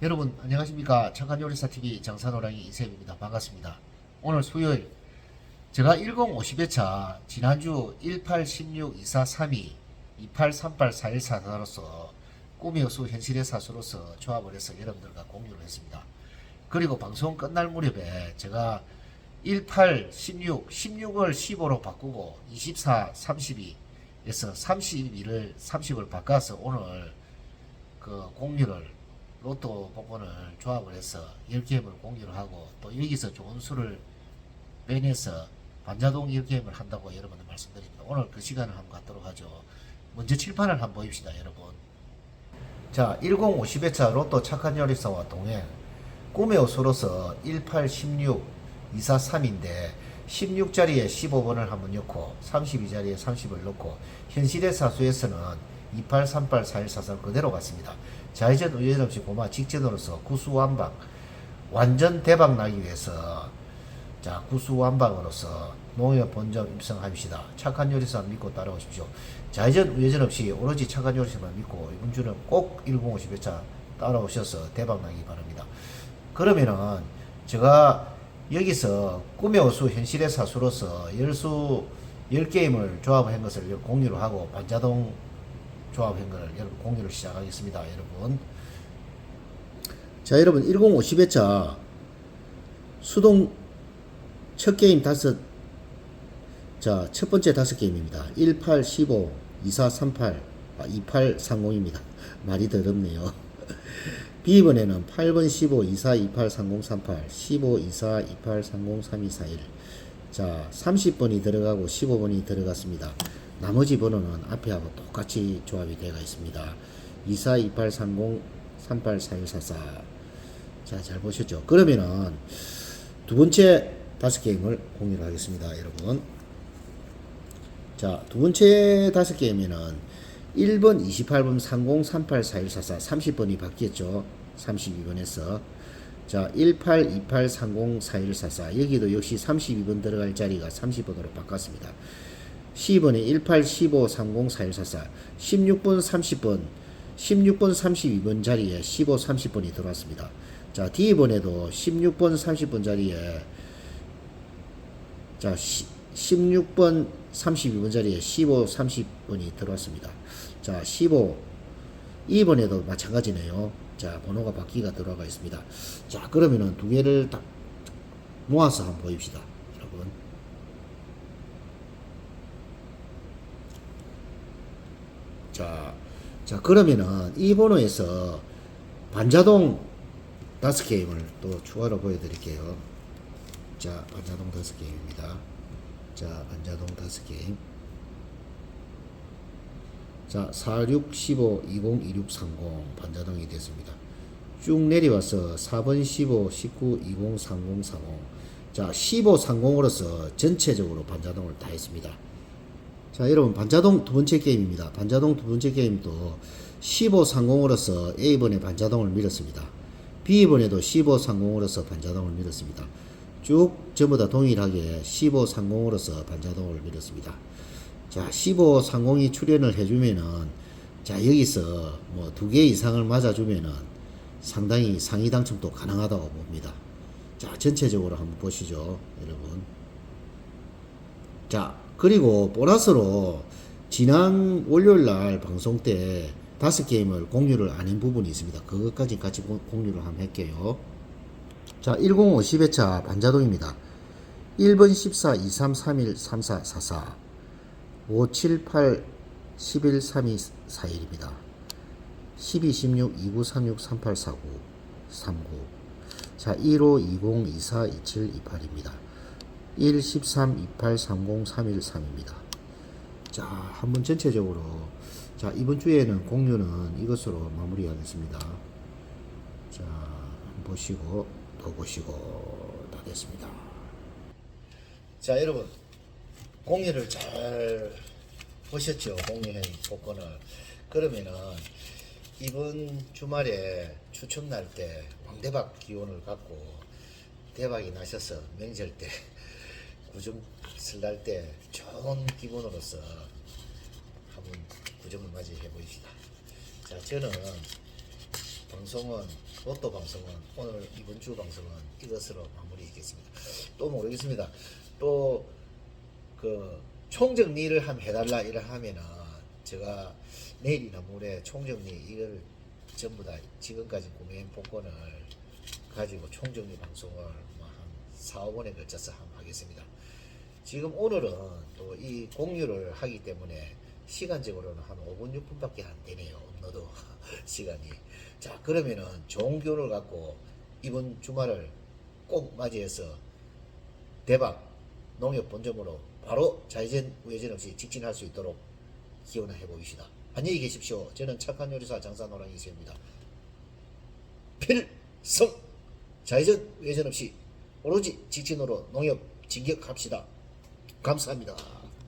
여러분 안녕하십니까? 청간요리사TV 정산호랑이 이세입니다. 반갑습니다. 오늘 수요일 제가 1050회차 지난주 18, 16, 24, 32, 28, 38, 41, 44로서 꿈의 여수 현실의 사수로서 조합을 해서 여러분들과 공유를 했습니다. 그리고 방송 끝날 무렵에 제가 18, 16, 16을 15로 바꾸고 24, 32에서 32를 30을 바꿔서 오늘 그 공유를 로또 복권을 조합을 해서 10게임을 공유를 하고 또 여기서 좋은 수를 빼내서 반자동 10게임을 한다고 여러분들 말씀드립니다. 오늘 그 시간을 한번 갖도록 하죠. 먼저 칠판을 한번 보입시다 여러분. 자 1050회차 로또 착한 요리사와 동행 꿈의 호수로서 18, 16, 24, 3인데 16자리에 15번을 한번 넣고 32자리에 30을 넣고 현실의 사수에서는 28, 38, 41, 44 그대로 갔습니다. 좌회전 우회전 없이 고마 직전으로서 구수완박 완전 대박 나기 위해서 자 구수완박으로서 농협 본점 입성합시다. 착한 요리사 믿고 따라오십시오. 좌회전 우회전 없이 오로지 착한 요리사만 믿고 이번 주는 꼭 1050회차 따라오셔서 대박 나기 바랍니다. 그러면은 제가 여기서 꿈의 호수 현실의 사수로서 열수 10게임을 조합한 것을 공유를 하고 반자동 조합한 것을 여러분 공유를 시작하겠습니다. 여러분. 자, 여러분 1050회차 수동 첫 게임 다섯 자, 첫 번째 다섯 게임입니다. 18, 15, 24, 38, 아, 28, 30입니다. 말이 더럽네요. B번에는 8번 15 24 28 30 38 15 24 28 30 32 41 자, 30번이 들어가고 15번이 들어갔습니다. 나머지 번호는 앞에하고 똑같이 조합이 되어 있습니다. 24 28 30 38 41 44 자, 잘 보셨죠? 그러면은 두 번째 다섯 게임을 공유를 하겠습니다, 여러분. 자, 두 번째 다섯 게임에는 1번, 28번, 30, 38, 41, 44, 30번이 바뀌었죠. 32번에서. 자, 18, 28, 30, 41, 44. 여기도 역시 32번 들어갈 자리가 30번으로 바꿨습니다. 10번에 18, 15, 30, 41, 44. 16번, 30번. 16번, 32번 자리에 15, 30번이 들어왔습니다. 자, D번에도 16번, 30번 자리에 자, 시, 16번, 32번 자리에 15, 30번이 들어왔습니다. 자, 15, 2번에도 마찬가지네요. 자, 번호가 바퀴가 들어가 있습니다. 자, 그러면은 두 개를 딱 모아서 한번 보입시다. 여러분. 자, 자, 그러면은 이 번호에서 반자동 다섯 게임을 또 추가로 보여드릴게요. 자, 반자동 다섯 게임입니다. 자, 반자동 다섯 게임. 자, 46, 15, 20, 26, 30 반자동이 됐습니다. 쭉 내려와서 4번, 15, 19, 20, 30, 40. 자, 15, 30으로서 전체적으로 반자동을 다 했습니다. 자, 여러분, 반자동 두 번째 게임입니다. 반자동 두 번째 게임도 15, 30으로서 A번에 반자동을 밀었습니다. B번에도 15, 30으로서 반자동을 밀었습니다. 쭉 전부 다 동일하게 15, 30으로서 반자동을 밀었습니다. 자, 15, 30이 출연을 해주면은, 자, 여기서 뭐 두 개 이상을 맞아주면은 상당히 상위 당첨도 가능하다고 봅니다. 자, 전체적으로 한번 보시죠, 여러분. 자, 그리고 보너스로 지난 월요일 날 방송 때 다섯 게임을 공유를 안 한 부분이 있습니다. 그것까지 같이 공- 공유를 한번 할게요. 자, 1050회차 반자동입니다. 1번 14 23 31 34 44 5 7 8 11 32 41입니다. 12 16 29 36 38 49 39 자, 15 20 24 27 28입니다. 1 13 28 30 31 3입니다. 자, 한번 전체적으로 자, 이번 주에는 공유는 이것으로 마무리하겠습니다. 자, 보시고 또 보시고 다 됐습니다. 자, 여러분 공유를 잘 보셨죠? 공유한 복권을 그러면은 이번 주말에 추첨날 때 왕대박 기운을 갖고 대박이 나셔서 명절 때 구정 설날 때 좋은 기분으로서 한번 구정을 맞이해 보십시다. 자, 저는 방송은 로또 방송은 오늘 이번 주 방송은 이것으로 마무리하겠습니다. 또 모르겠습니다. 또 그 총정리를 함 해달라 이래 하면은 제가 내일이나 모레 총정리 이걸 전부 다 지금까지 구매한 복권을 가지고 총정리 방송을 뭐한 4, 5번에 걸쳐서 한번 하겠습니다. 지금 오늘은 또 이 공유를 하기 때문에 시간적으로는 한 5분 6분밖에 안 되네요. 업로드 시간이. 자 그러면은 좋은 교를 갖고 이번 주말을 꼭 맞이해서 대박 농협 본점으로 바로 좌회전 우회전 없이 직진할 수 있도록 기원을 해보시다. 안녕히 계십시오. 저는 착한 요리사 장사노랑 이세입니다. 필성 좌회전 우회전 없이 오로지 직진으로 농협 진격합시다. 감사합니다.